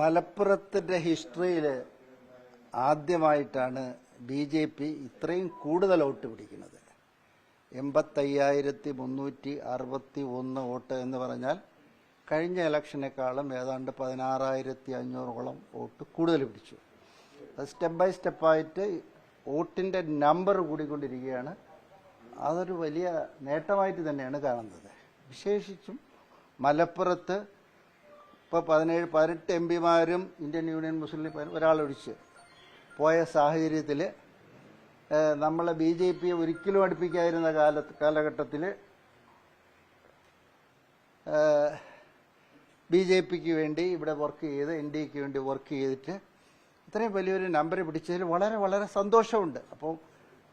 മലപ്പുറത്തിന്റെ ഹിസ്റ്ററിയിൽ ആദ്യമായിട്ടാണ് ബി ജെ പി ഇത്രയും കൂടുതൽ വോട്ട് പിടിക്കുന്നത്. എൺപത്തയ്യായിരത്തി മുന്നൂറ്റി അറുപത്തി ഒന്ന് വോട്ട് എന്ന് പറഞ്ഞാൽ കഴിഞ്ഞ ഇലക്ഷനേക്കാളും ഏതാണ്ട് പതിനാറായിരത്തി അഞ്ഞൂറോളം വോട്ട് കൂടുതൽ പിടിച്ചു. അത് സ്റ്റെപ്പ് ബൈ സ്റ്റെപ്പായിട്ട് വോട്ടിന്റെ നമ്പർ കൂടിക്കൊണ്ടിരിക്കുകയാണ്. അതൊരു വലിയ നേട്ടമായിട്ട് തന്നെയാണ് കാണുന്നത്. വിശേഷിച്ചും മലപ്പുറത്ത് ഇപ്പോൾ പതിനേഴ് പതിനെട്ട് എം പിമാരും ഇന്ത്യൻ യൂണിയൻ മുസ്ലിം ലീഗ് ഒരാളൊഴിച്ച് പോയ സാഹചര്യത്തിൽ നമ്മളെ ബി ജെ പിയെ ഒരിക്കലും അടുപ്പിക്കാതിരുന്ന കാല കാലഘട്ടത്തിൽ ബി ജെ പിക്ക് വേണ്ടി ഇവിടെ വർക്ക് ചെയ്ത് എൻ ഡി എക്ക് വേണ്ടി വർക്ക് ചെയ്തിട്ട് ഇത്രയും വലിയൊരു നമ്പർ പിടിച്ചതിൽ വളരെ വളരെ സന്തോഷമുണ്ട്. അപ്പോൾ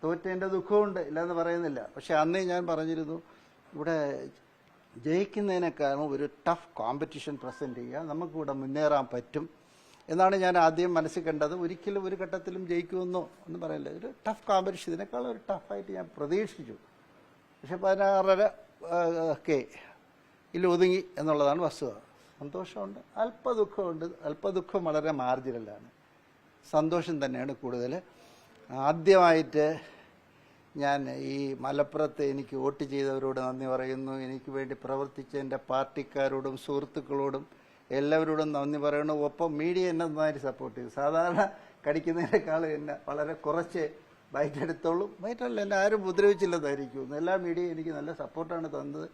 തോറ്റേന്റെ ദുഃഖമുണ്ട് ഇല്ലെന്ന് പറയുന്നില്ല. പക്ഷെ അന്നേ ഞാൻ പറഞ്ഞിരുന്നു ഇവിടെ ജയിക്കുന്നതിനേക്കാളും ഒരു ടഫ് കോമ്പറ്റീഷൻ പ്രസന്റ് ചെയ്യുക നമുക്കിവിടെ മുന്നേറാൻ പറ്റും. എന്നാണ് ഞാൻ ആദ്യം മനസ്സിൽ കണ്ടത്. ഒരിക്കലും ഒരു ഘട്ടത്തിലും ജയിക്കുമെന്നോ എന്ന് പറയില്ല. ഒരു ടഫ് കോമ്പറ്റീഷൻ ഇതിനേക്കാളും ഒരു ടഫായിട്ട് ഞാൻ പ്രതീക്ഷിച്ചു. പക്ഷെ പതിനാറര ഒക്കെ ഇല്ല ഒതുങ്ങി എന്നുള്ളതാണ് വസ്തുത. സന്തോഷമുണ്ട്. അല്പ ദുഃഖമുണ്ട് അല്പ ദുഃഖം വളരെ മാർജിനലാണ് സന്തോഷം തന്നെയാണ് കൂടുതൽ ആദ്യമായിട്ട് ഞാൻ ഈ മലപ്പുറത്ത് എനിക്ക് വോട്ട് ചെയ്തവരോട് നന്ദി പറയുന്നു. എനിക്ക് വേണ്ടി പ്രവർത്തിച്ച എന്റെ പാർട്ടിക്കാരോടും സുഹൃത്തുക്കളോടും എല്ലാവരോടും നന്ദി പറയുന്നു. ഒപ്പം മീഡിയ എന്നെ നന്നായിട്ട് സപ്പോർട്ട് ചെയ്തു. സാധാരണ കടിക്കുന്നതിനേക്കാൾ എന്നെ വളരെ കുറച്ച് ബൈറ്റ് എടുത്തോളൂ ബൈറ്റല്ല എന്നെ ആരും ഉപദ്രവിച്ചില്ലെന്നായിരിക്കും. എല്ലാ മീഡിയയും എനിക്ക് നല്ല സപ്പോർട്ടാണ് തന്നത്.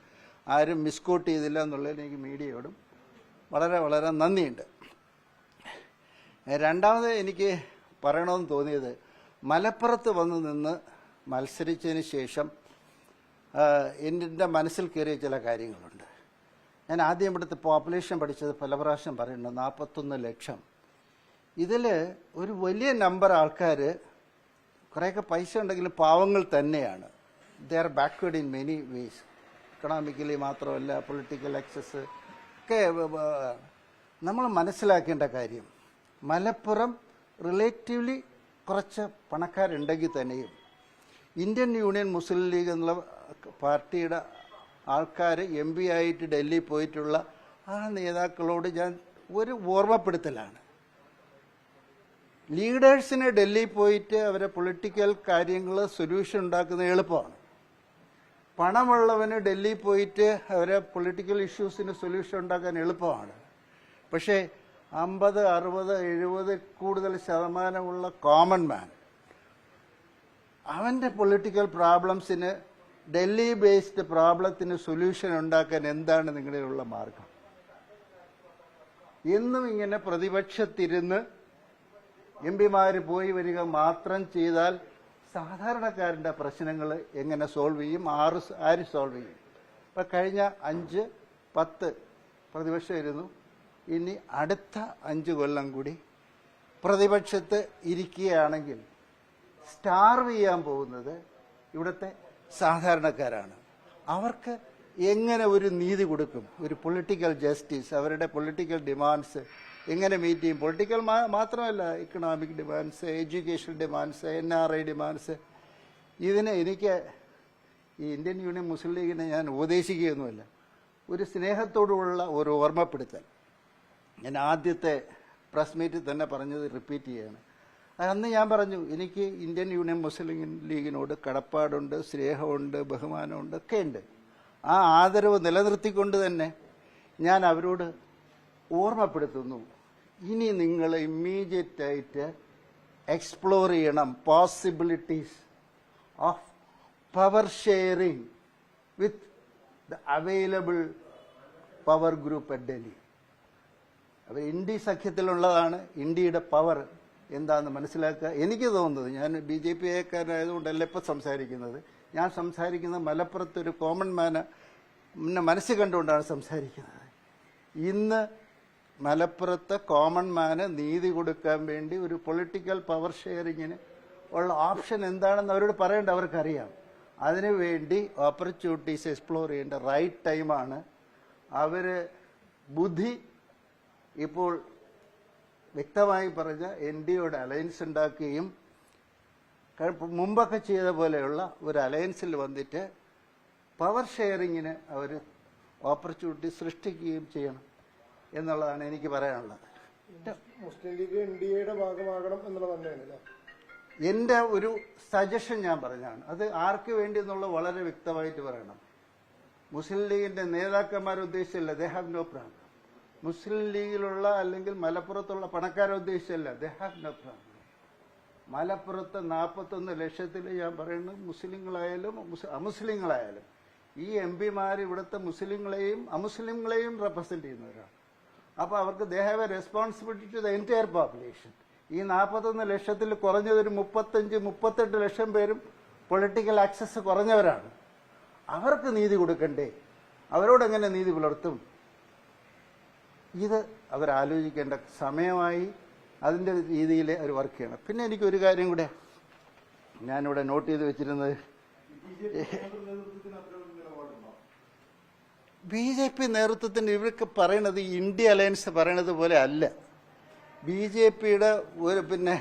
ആരും മിസ്കോട്ട് ചെയ്തില്ല എന്നുള്ളതിൽ എനിക്ക് മീഡിയയോടും വളരെ വളരെ നന്ദിയുണ്ട്. രണ്ടാമത് എനിക്ക് പറയണമെന്ന് തോന്നിയത് മലപ്പുറത്ത് വന്ന് നിന്ന് മത്സരിച്ചതിന് ശേഷം എന്റെ മനസ്സിൽ കയറിയ ചില കാര്യങ്ങളുണ്ട്. ഞാൻ ആദ്യം ഇവിടുത്തെ പോപ്പുലേഷൻ പഠിച്ചത് പല പ്രാവശ്യം പറയുന്നുണ്ട് നാൽപ്പത്തൊന്ന് ലക്ഷം. ഇതിൽ ഒരു വലിയ നമ്പർ ആൾക്കാർ കുറേയൊക്കെ പൈസ ഉണ്ടെങ്കിലും പാവങ്ങൾ തന്നെയാണ്. They are backward in many ways economically മാത്രമല്ല പൊളിറ്റിക്കൽ ആക്സസ് ഒക്കെ നമ്മൾ മനസ്സിലാക്കേണ്ട കാര്യം മലപ്പുറം റിലേറ്റീവ്ലി കുറച്ച് പണക്കാരുണ്ടെങ്കിൽ തന്നെയും ഇന്ത്യൻ യൂണിയൻ മുസ്ലിം ലീഗ് എന്നുള്ള പാർട്ടിയുടെ ആൾക്കാർ എം പി ആയിട്ട് ഡൽഹി പോയിട്ടുള്ള ആ നേതാക്കളോട് ഞാൻ ഒരു ഓർമ്മപ്പെടുത്തലാണ്. ലീഡേഴ്സിന് ഡൽഹി പോയിട്ട് അവരെ പൊളിറ്റിക്കൽ കാര്യങ്ങൾ സൊല്യൂഷൻ ഉണ്ടാക്കുന്നത് എളുപ്പമാണ്. പണമുള്ളവന് ഡൽഹി പോയിട്ട് അവരെ പൊളിറ്റിക്കൽ ഇഷ്യൂസിന് സൊല്യൂഷൻ ഉണ്ടാക്കാൻ എളുപ്പമാണ്. പക്ഷേ അമ്പത് അറുപത് എഴുപത് കൂടുതൽ ശതമാനമുള്ള കോമൺ മാൻ അവന്റെ പൊളിറ്റിക്കൽ പ്രോബ്ലംസിന് ഡൽഹി ബേസ്ഡ് പ്രോബ്ലത്തിന് സൊല്യൂഷൻ ഉണ്ടാക്കാൻ എന്താണ് നിങ്ങളിലുള്ള മാർഗം? എന്നും ഇങ്ങനെ പ്രതിപക്ഷത്തിരുന്ന് എം പിമാർ പോയി വരിക മാത്രം ചെയ്താൽ സാധാരണക്കാരന്റെ പ്രശ്നങ്ങൾ എങ്ങനെ സോൾവ് ചെയ്യും? ആറ് ആര് സോൾവ് ചെയ്യും? ഇപ്പം കഴിഞ്ഞ അഞ്ച് പത്ത് പ്രതിപക്ഷം ഇരുന്നു. ഇനി അടുത്ത അഞ്ച് കൊല്ലം കൂടി പ്രതിപക്ഷത്ത് ഇരിക്കുകയാണെങ്കിൽ സ്റ്റാർവ് ചെയ്യാൻ പോകുന്നത് ഇവിടുത്തെ സാധാരണക്കാരാണ്. അവർക്ക് എങ്ങനെ ഒരു നീതി കൊടുക്കും? ഒരു പൊളിറ്റിക്കൽ ജസ്റ്റിസ് അവരുടെ പൊളിറ്റിക്കൽ ഡിമാൻഡ്സ് എങ്ങനെ മീറ്റ് ചെയ്യും? പൊളിറ്റിക്കൽ മാത്രമല്ല economic demands education demands N R I demands ഇതിന് എനിക്ക് ഈ ഇന്ത്യൻ യൂണിയൻ മുസ്ലിം ലീഗിനെ ഞാൻ ഉപദേശിക്കുകയൊന്നുമില്ല. ഒരു സ്നേഹത്തോടുള്ള ഒരു ഓർമ്മപ്പെടുത്തൽ. ഞാൻ ആദ്യത്തെ പ്രസ് മീറ്റിൽ തന്നെ പറഞ്ഞത് റിപ്പീറ്റ് ചെയ്യാണ്. അന്ന് ഞാൻ പറഞ്ഞു എനിക്ക് ഇന്ത്യൻ യൂണിയൻ മുസ്ലിം ലീഗിനോട് കടപ്പാടുണ്ട് സ്നേഹമുണ്ട് ബഹുമാനമുണ്ട് ഒക്കെ ഉണ്ട് ആ ആദരവ് നിലനിർത്തിക്കൊണ്ട് തന്നെ ഞാൻ അവരോട് ഓർമ്മപ്പെടുത്തുന്നു ഇനി നിങ്ങൾ ഇമ്മീഡിയറ്റ് ആയിട്ട് എക്സ്പ്ലോർ ചെയ്യണം possibilities of power sharing with the available power group at Delhi our India സഖ്യത്തിലുള്ളതാണ് ഇന്ത്യയുടെ പവർ എന്താണെന്ന് മനസ്സിലാക്കുക? എനിക്ക് തോന്നുന്നത് ഞാൻ ബി ജെ പി എക്കാരനായതുകൊണ്ടല്ല ഇപ്പം സംസാരിക്കുന്നത്. ഞാൻ സംസാരിക്കുന്നത് മലപ്പുറത്ത് ഒരു കോമൺ മാന പിന്നെ മനസ്സിൽ കണ്ടുകൊണ്ടാണ് സംസാരിക്കുന്നത്. ഇന്ന് മലപ്പുറത്തെ കോമൺ മാന് നീതി കൊടുക്കാൻ വേണ്ടി ഒരു പൊളിറ്റിക്കൽ പവർ ഷെയറിങ്ങിന് ഉള്ള ഓപ്ഷൻ എന്താണെന്ന് അവരോട് പറയേണ്ട അവർക്കറിയാം. അതിനുവേണ്ടി ഓപ്പർച്യൂണിറ്റീസ് എക്സ്പ്ലോർ ചെയ്യേണ്ട റൈറ്റ് ടൈമാണ് അവർ ബുദ്ധി ഇപ്പോൾ വ്യക്തമായി പറഞ്ഞ എൻ ഡിയുടെ അലയൻസ് ഉണ്ടാക്കുകയും മുമ്പൊക്കെ ചെയ്ത പോലെയുള്ള ഒരു അലയൻസിൽ വന്നിട്ട് പവർ ഷെയറിങ്ങിന് അവർ ഓപ്പർച്യൂണിറ്റി സൃഷ്ടിക്കുകയും ചെയ്യണം എന്നുള്ളതാണ് എനിക്ക് പറയാനുള്ളത്. മുസ്ലിം ലീഗ് എൻ ഡി എയുടെ ഭാഗമാകണം എന്നുള്ളത് എന്റെ ഒരു സജഷൻ ഞാൻ പറഞ്ഞാണ് അത് ആർക്ക് വേണ്ടി എന്നുള്ള വളരെ വ്യക്തമായിട്ട് പറയണം. മുസ്ലിം ലീഗിന്റെ നേതാക്കന്മാരെ ഉദ്ദേശിച്ചല്ല they have no problem Muslim ലീഗിലുള്ള അല്ലെങ്കിൽ മലപ്പുറത്തുള്ള പണക്കാരെ ഉദ്ദേശിച്ചല്ല. ദേ ഹാവ് മലപ്പുറത്ത് നാൽപ്പത്തൊന്ന് ലക്ഷത്തിൽ ഞാൻ പറയുന്നത് മുസ്ലിങ്ങളായാലും അമുസ്ലിങ്ങളായാലും ഈ എം പിമാർ ഇവിടുത്തെ മുസ്ലിങ്ങളെയും അമുസ്ലിങ്ങളെയും റെപ്രസെന്റ് ചെയ്യുന്നവരാണ്. അപ്പോൾ അവർക്ക് they have a responsibility to the entire population ഈ നാൽപ്പത്തൊന്ന് ലക്ഷത്തിൽ കുറഞ്ഞതൊരു മുപ്പത്തഞ്ച് മുപ്പത്തെട്ട് ലക്ഷം പേരും പൊളിറ്റിക്കൽ ആക്സസ് കുറഞ്ഞവരാണ്. അവർക്ക് നീതി കൊടുക്കണ്ടേ? അവരോടെങ്ങനെ നീതി പുലർത്തും? ഇത് അവരാലോചിക്കേണ്ട സമയമായി അതിന്റെ രീതിയിൽ അവർ വർക്ക് ചെയ്യണം പിന്നെ എനിക്കൊരു കാര്യം കൂടെ ഞാനിവിടെ നോട്ട് ചെയ്ത് വെച്ചിരുന്നത്. ബി ജെ പി നേതൃത്വത്തിന് ഇവരൊക്കെ പറയണത് ഇന്ത്യ അലയൻസ് പറയണത് പോലെ അല്ല. ബി ജെ പിയുടെ ഒരു പിന്നെ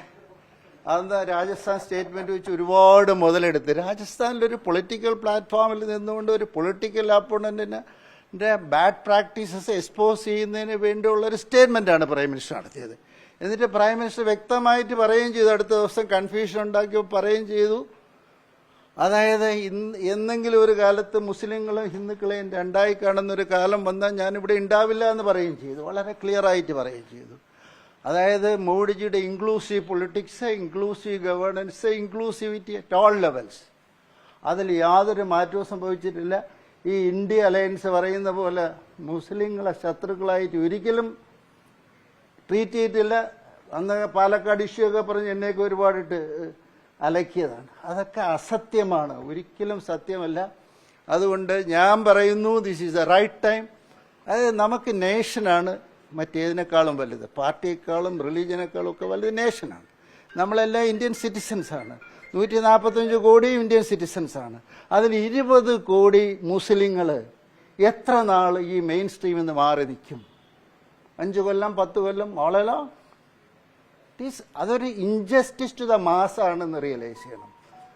അതെന്താ രാജസ്ഥാൻ സ്റ്റേറ്റ്മെന്റ് വെച്ച് ഒരുപാട് മുതലെടുത്ത്. രാജസ്ഥാനിലൊരു പൊളിറ്റിക്കൽ പ്ലാറ്റ്ഫോമിൽ നിന്നുകൊണ്ട് ഒരു പൊളിറ്റിക്കൽ അപ്പോണന്റിന് ബാഡ് പ്രാക്ടീസസ് എക്സ്പോസ് ചെയ്യുന്നതിന് വേണ്ടിയുള്ള ഒരു ആണ് പ്രൈം മിനിസ്റ്റർ നടത്തിയത്. എന്നിട്ട് പ്രൈം മിനിസ്റ്റർ വ്യക്തമായിട്ട് പറയുകയും ചെയ്തു. അടുത്ത ദിവസം കൺഫ്യൂഷൻ ഉണ്ടാക്കിയപ്പോൾ പറയുകയും ചെയ്തു. അതായത് ഇന്ന് എന്നെങ്കിലും ഒരു കാലത്ത് മുസ്ലിങ്ങളും ഹിന്ദുക്കളെയും രണ്ടായി കാണുന്നൊരു കാലം വന്നാൽ ഞാനിവിടെ ഉണ്ടാവില്ല എന്ന് പറയുകയും ചെയ്തു. വളരെ ക്ലിയർ ആയിട്ട് പറയുകയും ചെയ്തു. അതായത് മോഡിജിയുടെ inclusive politics inclusive governance inclusivity at all levels അതിൽ യാതൊരു മാറ്റവും സംഭവിച്ചിട്ടില്ല. ഈ ഇന്ത്യ അലയൻസ് പറയുന്ന പോലെ മുസ്ലിങ്ങളെ ശത്രുക്കളായിട്ട് ഒരിക്കലും ട്രീറ്റ് ചെയ്തിട്ടില്ല. അന്ന് പാലക്കാട് ഇഷ്യൂ ഒക്കെ പറഞ്ഞ് എന്നെയൊക്കെ ഒരുപാടിട്ട് അലക്കിയതാണ്. അതൊക്കെ അസത്യമാണ്. ഒരിക്കലും സത്യമല്ല. അതുകൊണ്ട് ഞാൻ പറയുന്നു this is a right time അത് നമുക്ക് നേഷനാണ് മറ്റേതിനേക്കാളും വലുത്. പാർട്ടിയേക്കാളും റിലീജിയനേക്കാളും ഒക്കെ വലുത് നേഷനാണ് നമ്മളെല്ലാം ഇന്ത്യൻ സിറ്റിസൻസാണ് നൂറ്റി നാൽപ്പത്തഞ്ച് കോടി ഇന്ത്യൻ സിറ്റിസൻസ് ആണ്. അതിൽ ഇരുപത് കോടി മുസ്ലിങ്ങൾ എത്ര നാൾ ഈ മെയിൻ സ്ട്രീമിൽ നിന്ന് മാറി നിൽക്കും? അഞ്ച് കൊല്ലം പത്ത് കൊല്ലം വളരോ ഇറ്റ് അതൊരു ഇൻജസ്റ്റിസ് ടു ദ മാസ് ആണെന്ന് റിയലൈസ് ചെയ്യണം.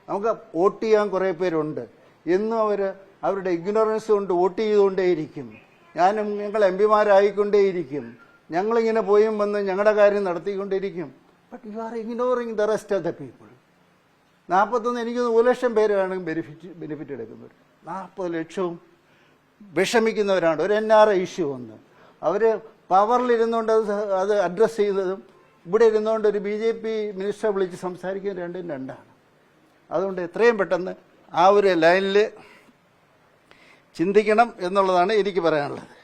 നമുക്ക് വോട്ട് ചെയ്യാൻ കുറേ പേരുണ്ട്. എന്നും അവർ അവരുടെ ഇഗ്നോറൻസ് കൊണ്ട് വോട്ട് ചെയ്തുകൊണ്ടേയിരിക്കും. ഞാനും ഞങ്ങൾ എം പിമാരായിക്കൊണ്ടേയിരിക്കും. ഞങ്ങളിങ്ങനെ പോയും വന്ന് ഞങ്ങളുടെ കാര്യം നടത്തിക്കൊണ്ടിരിക്കും but you are ignoring the rest of the people നാൽപ്പത്തൊന്ന് എനിക്ക് ഒരു ലക്ഷം പേരാണ് ബെനിഫിറ്റ് ബെനിഫിറ്റ് എടുക്കുന്നത് നാൽപ്പത് ലക്ഷവും വിഷമിക്കുന്നവരാണ്. ഒരു എൻ ആർ ഐ ഇഷ്യൂ വന്ന്. അവർ പവറിലിരുന്നുകൊണ്ട് അത് അത് അഡ്രസ്സ് ചെയ്യുന്നതും ഇവിടെ ഇരുന്നുകൊണ്ട് ഒരു ബി ജെ പി മിനിസ്റ്ററെ വിളിച്ച് സംസാരിക്കുന്നത് രണ്ടും രണ്ടാണ്. അതുകൊണ്ട് എത്രയും പെട്ടെന്ന് ആ ഒരു ലൈനിൽ ചിന്തിക്കണം എന്നുള്ളതാണ് എനിക്ക് പറയാനുള്ളത്.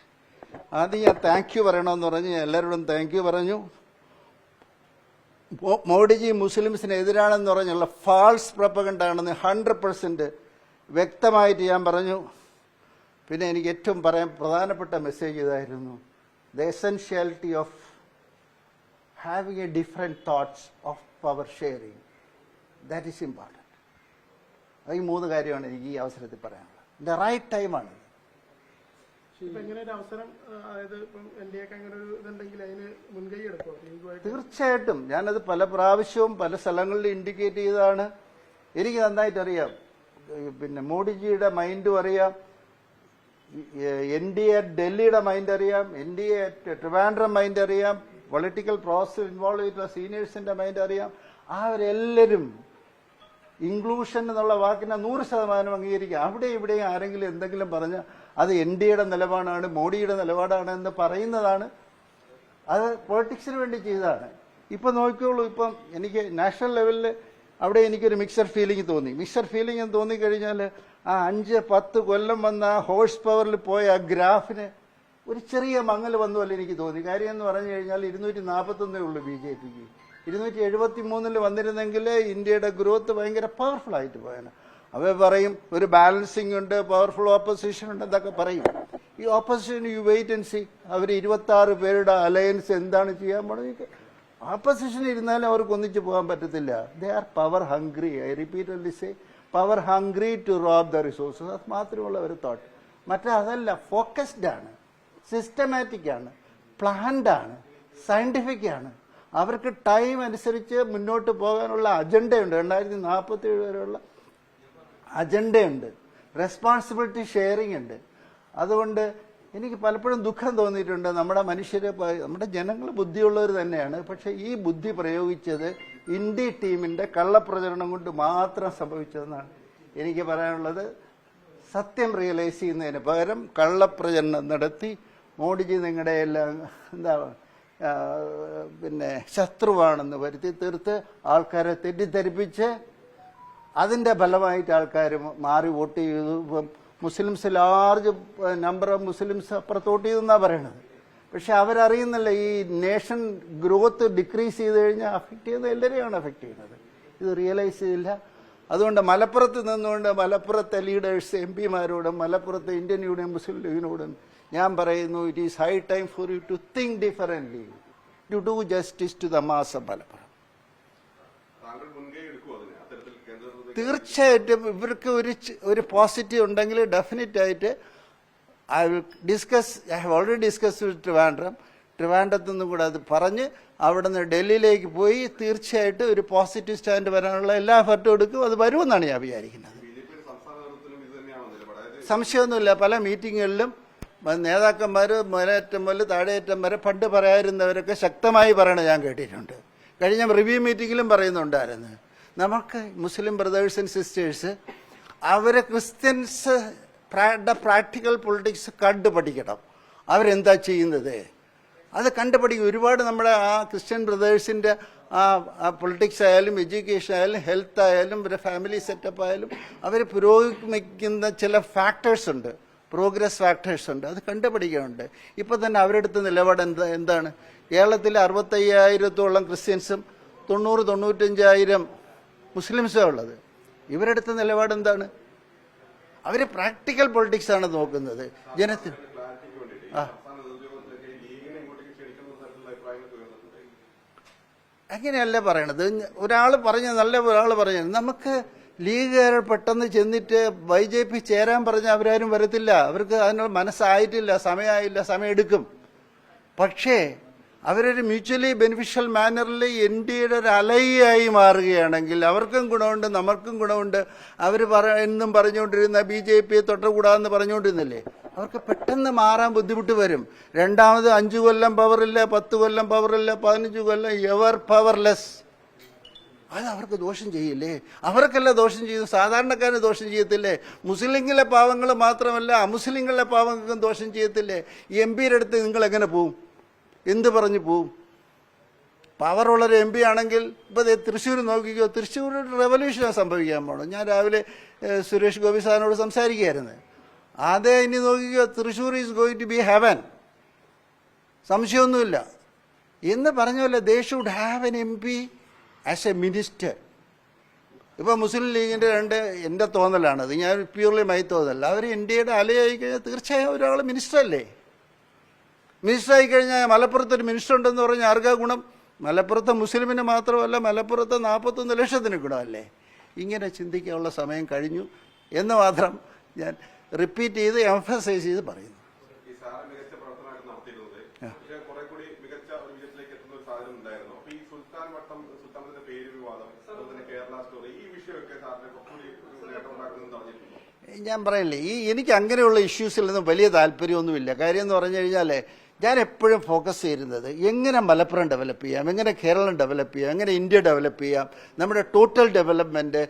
ആദ്യം ഞാൻ താങ്ക് യു പറയണമെന്ന് പറഞ്ഞ്. എല്ലാവരോടും താങ്ക് യു പറഞ്ഞു. മോഡിജി മുസ്ലിംസിന് എതിരാണെന്ന് പറഞ്ഞുള്ള ഫാൾസ് പ്രപ്പകണ്ടാണെന്ന് ഹൺഡ്രഡ് പെർസെന്റ് വ്യക്തമായിട്ട് ഞാൻ പറഞ്ഞു. പിന്നെ എനിക്ക് ഏറ്റവും പറയാൻ പ്രധാനപ്പെട്ട മെസ്സേജ് ഇതായിരുന്നു. The essentiality of having a different thoughts of power sharing that is important ഈ മൂന്ന് കാര്യമാണ് എനിക്ക് ഈ അവസരത്തിൽ പറയാനുള്ളത്. ദ റൈറ്റ് ടൈമാണ് തീർച്ചയായിട്ടും. ഞാനത് പല പ്രാവശ്യവും പല സ്ഥലങ്ങളിൽ ഇൻഡിക്കേറ്റ് ചെയ്തതാണ്. എനിക്ക് നന്നായിട്ട് അറിയാം. പിന്നെ മോഡിജിയുടെ മൈൻഡും അറിയാം. എൻ ഡി എ ഡൽഹിയുടെ മൈൻഡ് അറിയാം. N D A Trivandrum mind അറിയാം. പൊളിറ്റിക്കൽ പ്രോസസ്സിൽ ഇൻവോൾവ് ചെയ്തിട്ടുള്ള സീനിയേഴ്സിന്റെ മൈൻഡ് അറിയാം. അവരെല്ലാവരും ഇൻക്ലൂഷൻ എന്നുള്ള വാക്കിനെ നൂറ് ശതമാനം അംഗീകരിക്കുക. അവിടെ ഇവിടെയും ആരെങ്കിലും എന്തെങ്കിലും പറഞ്ഞ അത് എൻ ഡി എയുടെ നിലപാടാണ് മോഡിയുടെ നിലപാടാണ് എന്ന് പറയുന്നതാണ്. അത് പൊളിറ്റിക്സിന് വേണ്ടി ചെയ്തതാണ്. ഇപ്പം നോക്കിക്കോളൂ ഇപ്പം എനിക്ക് നാഷണൽ ലെവലിൽ അവിടെ എനിക്കൊരു മിക്സർ ഫീലിംഗ് തോന്നി. മിക്സർ ഫീലിംഗ് എന്ന് തോന്നിക്കഴിഞ്ഞാൽ ആ അഞ്ച് പത്ത് കൊല്ലം വന്ന ആ ഹോഴ്സ് പവറിൽ പോയ ആ ഗ്രാഫിന് ഒരു ചെറിയ മങ്ങൽ വന്നു പോലെ എനിക്ക് തോന്നി. കാര്യം എന്ന് പറഞ്ഞു കഴിഞ്ഞാൽ ഇരുന്നൂറ്റി നാൽപ്പത്തൊന്നേ ഉള്ളൂ ബി ജെ പിക്ക്. ഇരുന്നൂറ്റി എഴുപത്തി മൂന്നിൽ വന്നിരുന്നെങ്കിൽ ഇന്ത്യയുടെ ഗ്രോത്ത് ഭയങ്കര പവർഫുൾ ആയിട്ട് പോയാണ് അവ പറയും ഒരു ബാലൻസിങ് ഉണ്ട് പവർഫുൾ ഓപ്പോസിഷൻ ഉണ്ട് എന്നൊക്കെ പറയും. ഈ opposition you wait and see അവർ ഇരുപത്തി ആറ് പേരുടെ അലയൻസ് എന്താണ് ചെയ്യാൻ പോണത്? ഓപ്പോസിഷൻ ഇരുന്നാലും അവർക്ക് ഒന്നിച്ചു പോകാൻ പറ്റത്തില്ല. They are power hungry I repeat say power hungry to rob the resources അത് മാത്രമുള്ള ഒരു തോട്ട് മറ്റേ അതല്ല ഫോക്കസ്ഡ് ആണ് സിസ്റ്റമാറ്റിക് ആണ് പ്ലാൻഡ് ആണ് സയന്റിഫിക് ആണ്. അവർക്ക് ടൈം അനുസരിച്ച് മുന്നോട്ട് പോകാനുള്ള അജണ്ടയുണ്ട് രണ്ടായിരത്തി നാൽപ്പത്തി ഏഴ് വരെയുള്ള അജണ്ടയുണ്ട്. റെസ്പോൺസിബിലിറ്റി ഷെയറിംഗ് ഉണ്ട്. അതുകൊണ്ട് എനിക്ക് പലപ്പോഴും ദുഃഖം തോന്നിയിട്ടുണ്ട്. നമ്മുടെ മനുഷ്യരെ നമ്മുടെ ജനങ്ങൾ ബുദ്ധിയുള്ളവർ തന്നെയാണ്. പക്ഷെ ഈ ബുദ്ധി പ്രയോഗിച്ചത് ഇന്ത്യ ടീമിന്റെ കള്ളപ്രചരണം കൊണ്ട് മാത്രം സംഭവിച്ചതെന്നാണ് എനിക്ക് പറയാനുള്ളത്. സത്യം റിയലൈസ് ചെയ്യുന്നതിന് പകരം കള്ളപ്രചരണം നടത്തി മോഡിജി നിങ്ങളുടെ എല്ലാം എന്താ പിന്നെ ശത്രുവാണെന്ന് വരുത്തി തീർത്ത് ആൾക്കാരെ തെറ്റിദ്ധരിപ്പിച്ച് അതിന്റെ ഫലമായിട്ട് ആൾക്കാർ മാറി വോട്ട് ചെയ്തു. Muslims large number of Muslims അപ്പുറത്ത് വോട്ട് ചെയ്തെന്നാണ് പറയണത്. പക്ഷെ അവരറിയുന്നില്ല ഈ നേഷൻ ഗ്രോത്ത് ഡിക്രീസ് ചെയ്ത് കഴിഞ്ഞാൽ അഫക്റ്റ് ചെയ്യുന്നത് എല്ലാവരെയാണ് അഫക്റ്റ് ചെയ്യുന്നത്. ഇത് റിയലൈസ് ചെയ്തില്ല. അതുകൊണ്ട് മലപ്പുറത്ത് നിന്നുകൊണ്ട് മലപ്പുറത്തെ ലീഡേഴ്സ് എം പിമാരോടും മലപ്പുറത്തെ ഇന്ത്യൻ യൂണിയൻ മുസ്ലിം ലീഗിനോടും ഞാൻ പറയുന്നു it is high time for you to think differently to do justice to the mass Malappuram താങ്കൾ മുൻകൈ എടുക്കുമോ അതിന് അത്തരത്തിൽ കേന്ദ്ര തീർച്ചയായിട്ടും ഇവർക്ക് ഒരു ഒരു പോസിറ്റീവ് ഉണ്ടെങ്കിൽ ഡെഫിനറ്റ് ആയിട്ട് I will discuss I have already discuss with Trivandrum ട്രിവാൻഡ്രത്തു നിന്നും കൂടെ അത് പറഞ്ഞ് അവിടെ നിന്ന് ഡൽഹിയിലേക്ക് പോയി തീർച്ചയായിട്ടും ഒരു പോസിറ്റീവ് സ്റ്റാൻഡ് വരാനുള്ള എല്ലാ എഫർട്ടും എടുക്കും. അത് വരുമെന്നാണ് ഞാൻ വിചാരിക്കുന്നത്. സംശയമൊന്നുമില്ല. പല മീറ്റിങ്ങുകളിലും നേതാക്കന്മാർ മുതലേറ്റം മുതൽ താഴേറ്റം വരെ പണ്ട് പറയാതിരുന്നവരൊക്കെ ശക്തമായി പറയണത് ഞാൻ കേട്ടിട്ടുണ്ട്. കഴിഞ്ഞ റിവ്യൂ മീറ്റിങ്ങിലും പറയുന്നുണ്ടായിരുന്നു. നമുക്ക് മുസ്ലിം ബ്രദേഴ്സ് ആൻഡ് സിസ്റ്റേഴ്സ് അവരെ ക്രിസ്ത്യൻസ് പ്രാക്ടിക്കൽ പൊളിറ്റിക്സ് കണ്ടു പഠിക്കണം അവരെന്താ ചെയ്യുന്നത്? അത് കണ്ടുപഠിക്കും. ഒരുപാട് നമ്മുടെ ആ ക്രിസ്ത്യൻ ബ്രദേഴ്സിന്റെ ആ പൊളിറ്റിക്സ് ആയാലും എഡ്യൂക്കേഷൻ ആയാലും ഹെൽത്ത് ആയാലും ഇവരുടെ ഫാമിലി സെറ്റപ്പ് ആയാലും അവർ പുരോഗമിക്കുന്ന ചില ഫാക്ടേഴ്സ് ഉണ്ട്. പ്രോഗ്രസ് ഫാക്ടേഴ്സ് ഉണ്ട്. അത് കണ്ടുപഠിക്കാനുണ്ട് ഇപ്പോൾ തന്നെ അവരെടുത്ത നിലപാട് എന്താ എന്താണ്? കേരളത്തിൽ അറുപത്തയ്യായിരത്തോളം ക്രിസ്ത്യൻസും തൊണ്ണൂറ് തൊണ്ണൂറ്റഞ്ചായിരം മുസ്ലിംസും ഉള്ളത് ഇവരെടുത്ത നിലപാട് എന്താണ് അവർ പ്രാക്ടിക്കൽ പൊളിറ്റിക്സ് ആണ് നോക്കുന്നത് ഉയർന്നിട്ടുണ്ട് അങ്ങനെയല്ല പറയണത്. ഒരാൾ പറഞ്ഞ നല്ല ഒരാൾ പറഞ്ഞു നമുക്ക് ലീഗുകാർ പെട്ടെന്ന് ചെന്നിട്ട് ബി ജെ പി ചേരാൻ പറഞ്ഞ അവരാരും വരത്തില്ല. അവർക്ക് അതിനുള്ള മനസ്സായിട്ടില്ല സമയമായില്ല സമയം എടുക്കും പക്ഷേ അവരൊരു മ്യൂച്വലി ബെനിഫിഷ്യൽ മാനറിൽ എൻ ഡി എയുടെ ഒരു അലയായി മാറുകയാണെങ്കിൽ അവർക്കും ഗുണമുണ്ട് നമുക്കും ഗുണമുണ്ട്. അവർ പറ എന്നും പറഞ്ഞുകൊണ്ടിരുന്ന ബി ജെ പിയെ തൊട്ടുകൂടാന്ന് പറഞ്ഞുകൊണ്ടിരുന്നില്ലേ? അവർക്ക് പെട്ടെന്ന് മാറാൻ ബുദ്ധിമുട്ട് വരും. രണ്ടാമത് അഞ്ചു കൊല്ലം പവറില്ല പത്ത് കൊല്ലം പവറില്ല പതിനഞ്ച് കൊല്ലം എവർ പവർലെസ്. അത് അവർക്ക് ദോഷം ചെയ്യില്ലേ? അവർക്കല്ല ദോഷം ചെയ്യും സാധാരണക്കാരന് ദോഷം ചെയ്യത്തില്ലേ? മുസ്ലിങ്ങളിലെ പാവങ്ങൾ മാത്രമല്ല അമുസ്ലിങ്ങളിലെ പാവങ്ങൾക്കും ദോഷം ചെയ്യത്തില്ലേ? എം പിയുടെ അടുത്ത് നിങ്ങൾ എങ്ങനെ പോവും? എന്ത് പറഞ്ഞു പോവും? പവറുള്ളൊരു എം പി ആണെങ്കിൽ ഇപ്പോൾ തൃശ്ശൂർ നോക്കിക്കോ തൃശ്ശൂർ റെവല്യൂഷനാണ് സംഭവിക്കാൻ പോകണം ഞാൻ രാവിലെ സുരേഷ് ഗോപി സാറിനോട് സംസാരിക്കുകയായിരുന്നു. അതേ ഇനി നോക്കിക്കോ Thrissur is going to be heaven സംശയമൊന്നുമില്ല. എന്ന് പറഞ്ഞ പോലെ they should have N M P as a minister ഇപ്പോൾ മുസ്ലിം ലീഗിന്റെ രണ്ട് എന്റെ തോന്നലാണത് ഞാൻ പ്യൂർലി മൈ തോന്നല്ല അവർ ഇന്ത്യയുടെ അലയായി കഴിഞ്ഞാൽ തീർച്ചയായും ഒരാൾ മിനിസ്റ്റർ അല്ലേ? മിനിസ്റ്റർ ആയി കഴിഞ്ഞാൽ മലപ്പുറത്ത് ഒരു മിനിസ്റ്റർ ഉണ്ടെന്ന് പറഞ്ഞാൽ ആർക്കാ ഗുണം? മലപ്പുറത്തെ മുസ്ലിമിന് മാത്രമല്ല മലപ്പുറത്തെ നാൽപ്പത്തൊന്ന് ലക്ഷത്തിന് ഗുണമല്ലേ? ഇങ്ങനെ ചിന്തിക്കാനുള്ള സമയം കഴിഞ്ഞു. എന്ന് മാത്രം ഞാൻ റിപ്പീറ്റ് ചെയ്ത് എംഫസൈസ് ചെയ്ത് പറയുന്നു. ഞാൻ പറയില്ലേ ഈ എനിക്ക് അങ്ങനെയുള്ള ഇഷ്യൂസിൽ നിന്ന് വലിയ താല്പര്യമൊന്നുമില്ല. കാര്യം എന്ന് പറഞ്ഞു കഴിഞ്ഞാൽ ഞാൻ എപ്പോഴും ഫോക്കസ് ചെയ്യുന്നത് എങ്ങനെ മലപ്പുറം ഡെവലപ്പ് ചെയ്യാം എങ്ങനെ കേരളം ഡെവലപ്പ് ചെയ്യാം എങ്ങനെ ഇന്ത്യ ഡെവലപ്പ് ചെയ്യാം നമ്മുടെ ടോട്ടൽ ഡെവലപ്മെന്റ്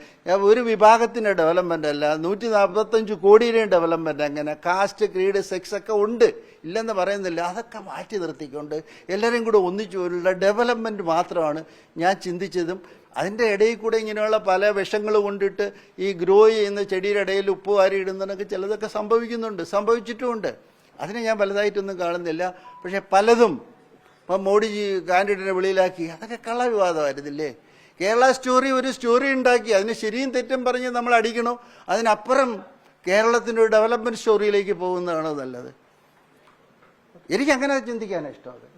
ഒരു വിഭാഗത്തിന്റെ ഡെവലപ്മെന്റ് അല്ല നൂറ്റി നാൽപ്പത്തഞ്ച് കോടിയുടെയും ഡെവലപ്മെന്റ് അങ്ങനെ കാസ്റ്റ് ക്രീഡ് സെക്സ് ഒക്കെ ഉണ്ട് ഇല്ലെന്ന് പറയുന്നില്ല അതൊക്കെ മാറ്റി നിർത്തിക്കൊണ്ട് എല്ലാവരും കൂടെ ഒന്നിച്ചുള്ള ഡെവലപ്മെന്റ് മാത്രമാണ് ഞാൻ ചിന്തിച്ചതും. അതിന്റെ ഇടയിൽ കൂടെ ഇങ്ങനെയുള്ള പല വിഷങ്ങൾ കൊണ്ടിട്ട് ഈ ഗ്രോ ചെയ്യുന്ന ചെടിയുടെ ഇടയിൽ ഉപ്പ് വാരി ഇടുന്നതിനൊക്കെ ചിലതൊക്കെ സംഭവിക്കുന്നുണ്ട് സംഭവിച്ചിട്ടുമുണ്ട്. അതിനെ ഞാൻ വലുതായിട്ടൊന്നും കാണുന്നില്ല. പക്ഷേ പലതും ഇപ്പം മോഡിജി കാൻഡിഡേറ്റിനെ വെളിയിലാക്കി. അതൊക്കെ കള്ളവിവാദമായിരുന്നില്ലേ കേരള സ്റ്റോറി ഒരു സ്റ്റോറി ഉണ്ടാക്കി. അതിന് ശരിയും തെറ്റും പറഞ്ഞ് നമ്മൾ അടിക്കണോ? അതിനപ്പുറം കേരളത്തിന്റെ ഒരു ഡെവലപ്മെന്റ് സ്റ്റോറിയിലേക്ക് പോകുന്നതാണ് നല്ലത്? എനിക്കങ്ങനെ ചിന്തിക്കാനാണ് ഇഷ്ടം അത്.